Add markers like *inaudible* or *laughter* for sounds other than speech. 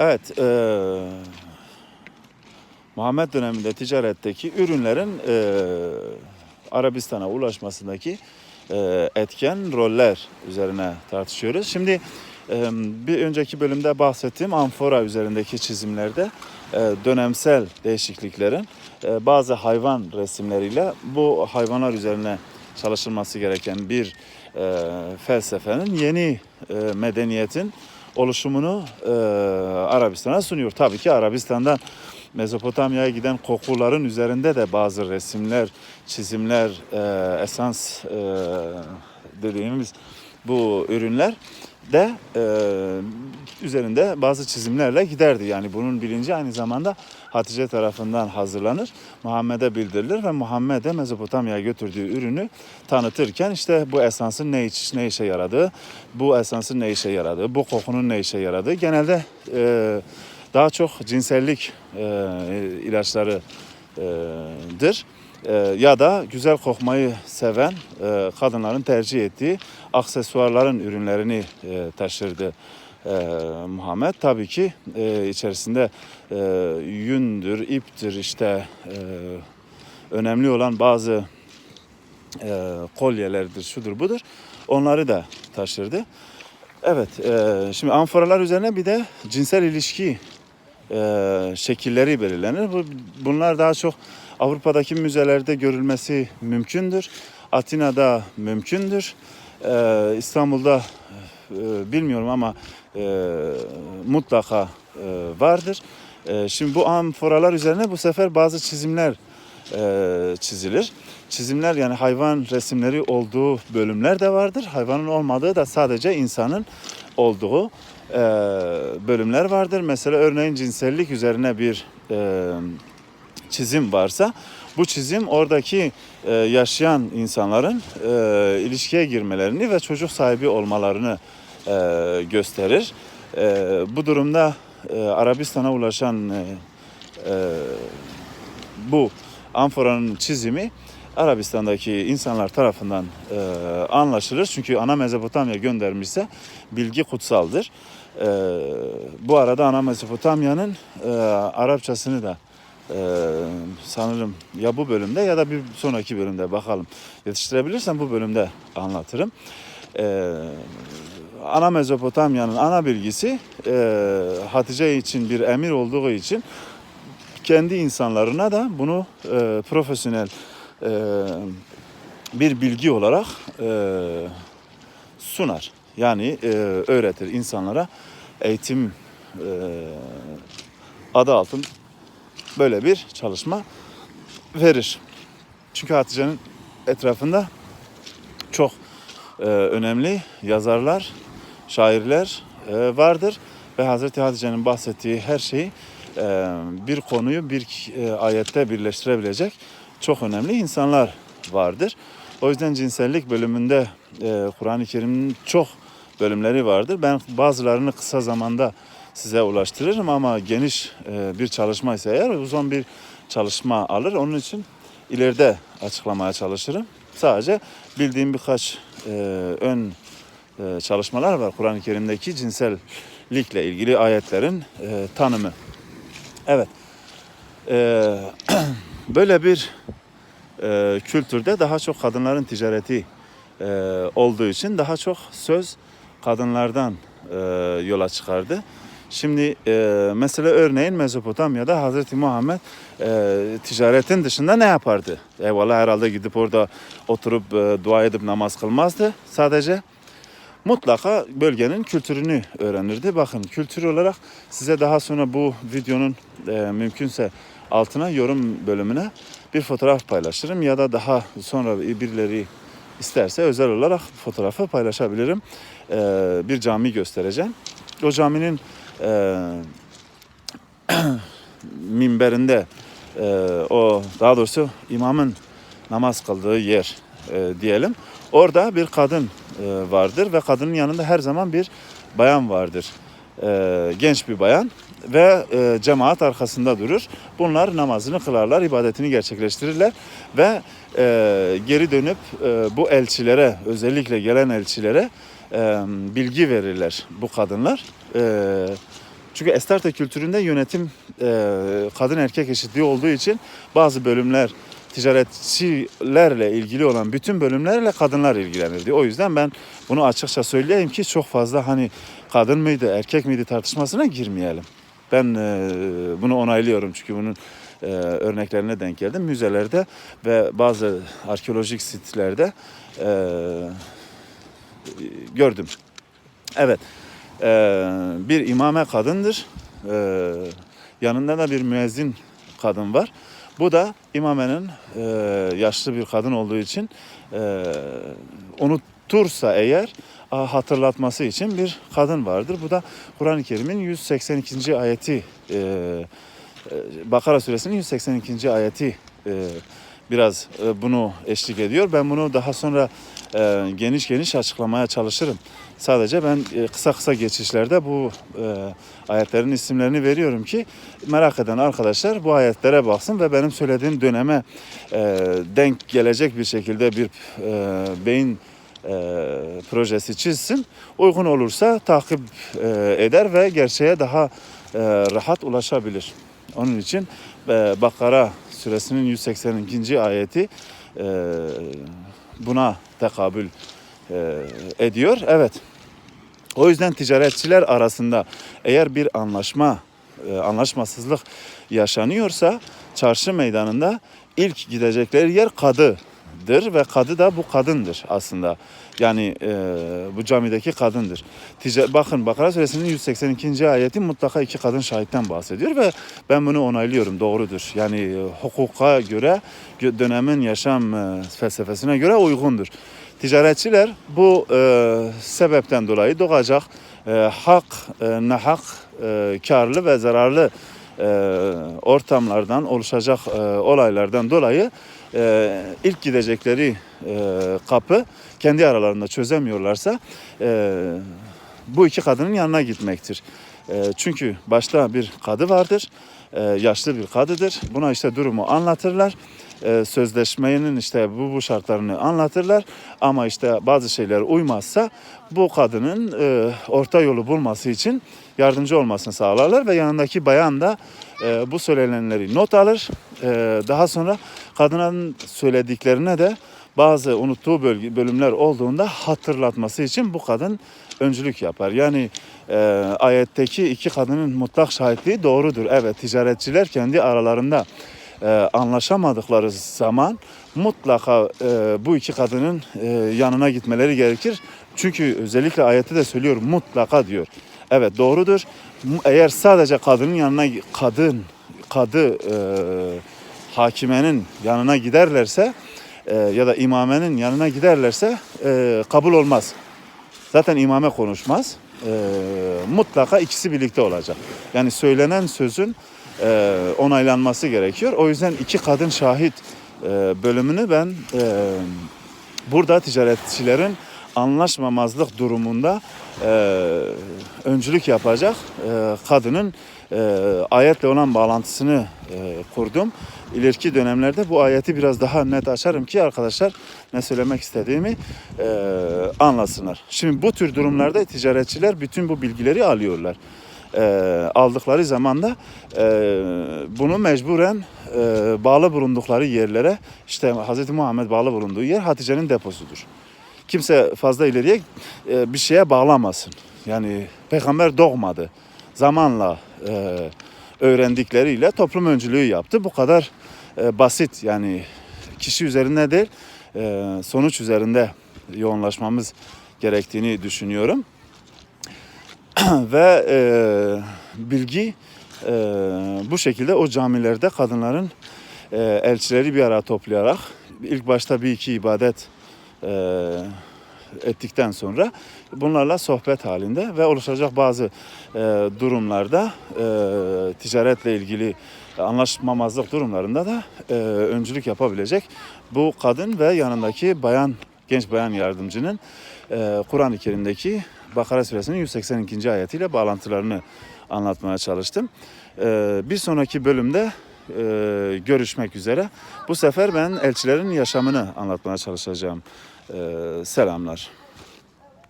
Evet, e, Muhammed döneminde ticaretteki ürünlerin e, Arabistan'a ulaşmasındaki e, etken roller üzerine tartışıyoruz. Şimdi e, bir önceki bölümde bahsettiğim amfora üzerindeki çizimlerde e, dönemsel değişikliklerin e, bazı hayvan resimleriyle bu hayvanlar üzerine çalışılması gereken bir e, felsefenin yeni e, medeniyetin oluşumunu e, Arabistan'a sunuyor. Tabii ki Arabistan'dan Mezopotamya'ya giden kokuların üzerinde de bazı resimler, çizimler, e, esans e, dediğimiz bu ürünler de e, üzerinde bazı çizimlerle giderdi. Yani bunun bilinci aynı zamanda Hatice tarafından hazırlanır, Muhammed'e bildirilir ve Muhammed'e Mezopotamya'ya götürdüğü ürünü tanıtırken işte bu esansın ne, iş, ne işe yaradığı, bu esansın ne işe yaradığı, bu kokunun ne işe yaradığı genelde e, daha çok cinsellik e, ilaçlarıdır. E, ya da güzel kokmayı seven e, kadınların tercih ettiği aksesuarların ürünlerini e, taşırdı e, Muhammed. Tabii ki içerisinde yündür, iptir işte önemli olan bazı kolyelerdir, şudur budur. Onları da taşırdı. Evet, şimdi amforalar üzerine bir de cinsel ilişki şekilleri belirlenir. Bu, bunlar daha çok Avrupa'daki müzelerde görülmesi mümkündür. Atina'da mümkündür. E, İstanbul'da e, bilmiyorum ama e, mutlaka e, vardır. E, şimdi bu amforalar üzerine bu sefer bazı çizimler e, çizilir. Çizimler yani hayvan resimleri olduğu bölümler de vardır. Hayvanın olmadığı da sadece insanın olduğu e, bölümler vardır. Mesela örneğin cinsellik üzerine bir e, çizim varsa bu çizim oradaki e, yaşayan insanların e, ilişkiye girmelerini ve çocuk sahibi olmalarını e, gösterir. E, bu durumda e, Arabistan'a ulaşan e, e, bu amforanın çizimi Arabistan'daki insanlar tarafından e, anlaşılır. Çünkü ana Mezopotamya göndermişse bilgi kutsaldır. E, bu arada ana Mezopotamya'nın e, Arapçasını da e, sanırım ya bu bölümde ya da bir sonraki bölümde bakalım yetiştirebilirsem bu bölümde anlatırım. E, ana Mezopotamya'nın ana bilgisi e, Hatice için bir emir olduğu için kendi insanlarına da bunu e, profesyonel e, bir bilgi olarak e, sunar. Yani e, öğretir insanlara eğitim e, adı altında böyle bir çalışma verir. Çünkü Hatice'nin etrafında çok e, önemli yazarlar, şairler e, vardır ve Hazreti Hatice'nin bahsettiği her şeyi e, bir konuyu bir e, ayette birleştirebilecek çok önemli insanlar vardır. O yüzden cinsellik bölümünde e, Kur'an-ı Kerim'in çok bölümleri vardır. Ben bazılarını kısa zamanda size ulaştırırım ama geniş e, bir çalışma ise eğer uzun bir çalışma alır. Onun için ileride açıklamaya çalışırım. Sadece bildiğim birkaç e, ön e, çalışmalar var Kur'an-ı Kerim'deki cinsellikle ilgili ayetlerin tanımı. Evet. *clears throat* Böyle bir kültürde daha çok kadınların ticareti olduğu için daha çok söz kadınlardan yola çıkardı. Şimdi e, mesela örneğin Mezopotamya'da Hazreti Muhammed e, ticaretin dışında ne yapardı? Eyvallah herhalde gidip orada oturup e, dua edip namaz kılmazdı. Sadece mutlaka bölgenin kültürünü öğrenirdi. Bakın kültür olarak size daha sonra bu videonun e, mümkünse altına yorum bölümüne bir fotoğraf paylaşırım ya da daha sonra birileri isterse özel olarak fotoğrafı paylaşabilirim. E, bir cami göstereceğim. O caminin e, *clears throat* minberinde e, o daha doğrusu imamın namaz kıldığı yer e, diyelim. Orada bir kadın e, vardır ve kadının yanında her zaman bir bayan vardır. E, genç bir bayan ve e, cemaat arkasında durur. Bunlar namazını kılarlar, ibadetini gerçekleştirirler ve e, geri dönüp e, bu elçilere, özellikle gelen elçilere e, bilgi verirler bu kadınlar. E, Çünkü Estarte kültüründe yönetim e, kadın erkek eşitliği olduğu için bazı bölümler ticaretçilerle ilgili olan bütün bölümlerle kadınlar ilgilenirdi. O yüzden ben bunu açıkça söyleyeyim ki çok fazla hani kadın mıydı erkek miydi tartışmasına girmeyelim. Ben e, bunu onaylıyorum çünkü bunun e, örneklerine denk geldim. Müzelerde ve bazı arkeolojik sitlerde e, gördüm. Evet, bir imame kadındır. E, yanında da bir müezzin kadın var. Bu da imamenin e, yaşlı bir kadın olduğu için e, unutursa eğer hatırlatması için bir kadın vardır. Bu da Kur'an-ı Kerim'in 182. ayeti e, e, Bakara suresinin 182. ayeti e, biraz e, bunu eşlik ediyor. Ben bunu daha sonra e, geniş geniş açıklamaya çalışırım. Sadece ben e, kısa kısa geçişlerde bu ayetlerin isimlerini veriyorum ki merak eden arkadaşlar bu ayetlere baksın ve benim söylediğim döneme denk gelecek bir şekilde bir beyin e, projesi çizsin. Uygun olursa takip e, eder ve gerçeğe daha e, rahat ulaşabilir. Onun için e, Bakara suresinin 182. ayeti e, buna tekabül e, ediyor. Evet. O yüzden ticaretçiler arasında eğer bir anlaşma, e, anlaşmasızlık yaşanıyorsa çarşı meydanında ilk gidecekleri yer kadıdır ve kadı da bu kadındır aslında. Yani e, bu camideki kadındır. Tica- Bakın Bakara suresinin 182. ayeti mutlaka iki kadın şahitten bahsediyor ve ben bunu onaylıyorum doğrudur. Yani e, hukuka göre gö- dönemin yaşam e, felsefesine göre uygundur. Ticaretçiler bu e, sebepten dolayı doğacak e, hak, e, nahak, e, karlı ve zararlı e, ortamlardan oluşacak e, olaylardan dolayı e, ilk gidecekleri e, kapı kendi aralarında çözemiyorlarsa e, bu iki kadının yanına gitmektir. E, çünkü başta bir kadı vardır, e, yaşlı bir kadıdır. Buna işte durumu anlatırlar. E, sözleşmenin işte bu bu şartlarını anlatırlar. Ama işte bazı şeyler uymazsa bu kadının e, orta yolu bulması için yardımcı olmasını sağlarlar ve yanındaki bayan da e, bu söylenenleri not alır. E, daha sonra kadının söylediklerine de bazı unuttuğu bölge, bölümler olduğunda hatırlatması için bu kadın öncülük yapar. Yani e, ayetteki iki kadının mutlak şahitliği doğrudur. Evet ticaretçiler kendi aralarında e, anlaşamadıkları zaman mutlaka e, bu iki kadının e, yanına gitmeleri gerekir. Çünkü özellikle ayette de söylüyor mutlaka diyor. Evet doğrudur. Eğer sadece kadının yanına kadın kadı e, hakimenin yanına giderlerse e, ya da imamenin yanına giderlerse e, kabul olmaz. Zaten imame konuşmaz. E, mutlaka ikisi birlikte olacak. Yani söylenen sözün e, onaylanması gerekiyor. O yüzden iki kadın şahit e, bölümünü ben e, burada ticaretçilerin anlaşmamazlık durumunda e, öncülük yapacak e, kadının e, ayetle olan bağlantısını e, kurdum. İleriki dönemlerde bu ayeti biraz daha net açarım ki arkadaşlar ne söylemek istediğimi e, anlasınlar. Şimdi bu tür durumlarda ticaretçiler bütün bu bilgileri alıyorlar. E, aldıkları zaman da e, bunu mecburen e, bağlı bulundukları yerlere işte Hz. Muhammed bağlı bulunduğu yer Hatice'nin deposudur kimse fazla ileriye e, bir şeye bağlamasın. Yani peygamber doğmadı. Zamanla e, öğrendikleriyle toplum öncülüğü yaptı. Bu kadar e, basit yani kişi üzerinde değil e, sonuç üzerinde yoğunlaşmamız gerektiğini düşünüyorum. *clears throat* Ve e, bilgi e, bu şekilde o camilerde kadınların e, elçileri bir araya toplayarak ilk başta bir iki ibadet e, ettikten sonra bunlarla sohbet halinde ve oluşacak bazı e, durumlarda e, ticaretle ilgili anlaşmamazlık durumlarında da e, öncülük yapabilecek bu kadın ve yanındaki bayan genç bayan yardımcının e, Kur'an-ı Kerim'deki Bakara suresinin 182. ayetiyle bağlantılarını anlatmaya çalıştım. E, bir sonraki bölümde e, görüşmek üzere. Bu sefer ben elçilerin yaşamını anlatmaya çalışacağım. E, selamlar.